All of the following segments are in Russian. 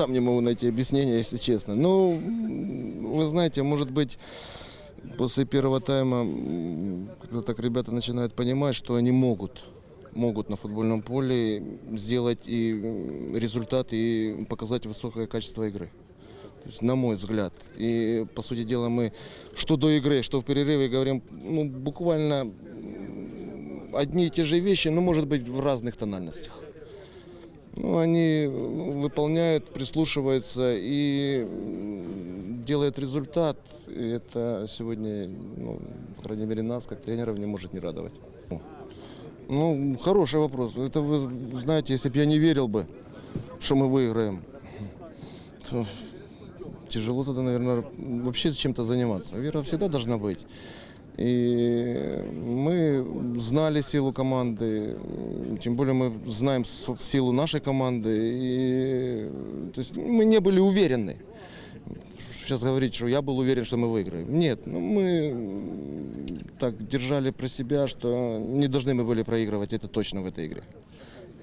сам не могу найти объяснение, если честно. Ну, вы знаете, может быть, после первого тайма так ребята начинают понимать, что они могут могут на футбольном поле сделать и результат, и показать высокое качество игры. То есть, на мой взгляд. И, по сути дела, мы что до игры, что в перерыве говорим ну, буквально одни и те же вещи, но, может быть, в разных тональностях. Ну, они выполняют, прислушиваются и делают результат. И это сегодня, ну, по крайней мере, нас, как тренеров, не может не радовать. Ну, хороший вопрос. Это вы знаете, если бы я не верил бы, что мы выиграем, то тяжело тогда, наверное, вообще чем-то заниматься. Вера всегда должна быть. И знали силу команды, тем более мы знаем силу нашей команды. И, то есть мы не были уверены. Сейчас говорить, что я был уверен, что мы выиграем. Нет, ну мы так держали про себя, что не должны мы были проигрывать, это точно в этой игре.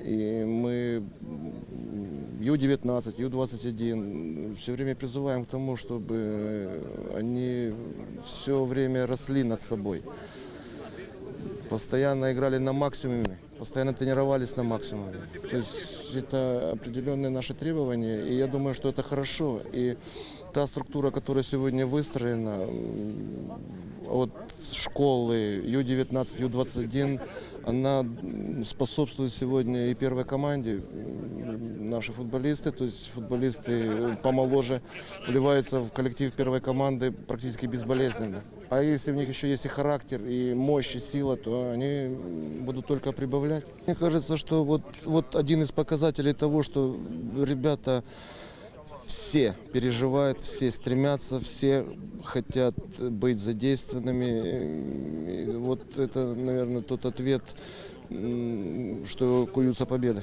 И мы м, Ю-19, Ю-21 все время призываем к тому, чтобы они все время росли над собой. Постоянно играли на максимуме, постоянно тренировались на максимуме. То есть это определенные наши требования, и я думаю, что это хорошо. И та структура, которая сегодня выстроена от школы Ю-19, Ю-21, она способствует сегодня и первой команде. Наши футболисты, то есть футболисты помоложе, вливаются в коллектив первой команды практически безболезненно. А если в них еще есть и характер, и мощь, и сила, то они будут только прибавлять. Мне кажется, что вот, вот один из показателей того, что ребята все переживают, все стремятся, все хотят быть задействованными. И вот это, наверное, тот ответ, что куются победы.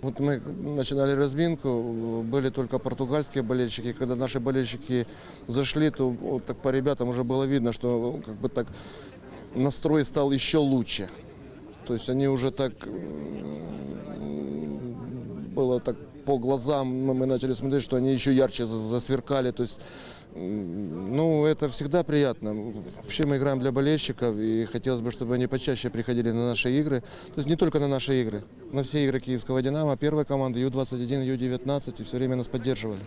Вот мы начинали разминку, были только португальские болельщики. Когда наши болельщики зашли, то вот так по ребятам уже было видно, что как бы так настрой стал еще лучше. То есть они уже так было так по глазам, мы мы начали смотреть, что они еще ярче за- засверкали. То есть, ну, это всегда приятно. Вообще мы играем для болельщиков, и хотелось бы, чтобы они почаще приходили на наши игры. То есть не только на наши игры, на все игры Киевского «Динамо», первой команды, Ю-21, Ю-19, и все время нас поддерживали.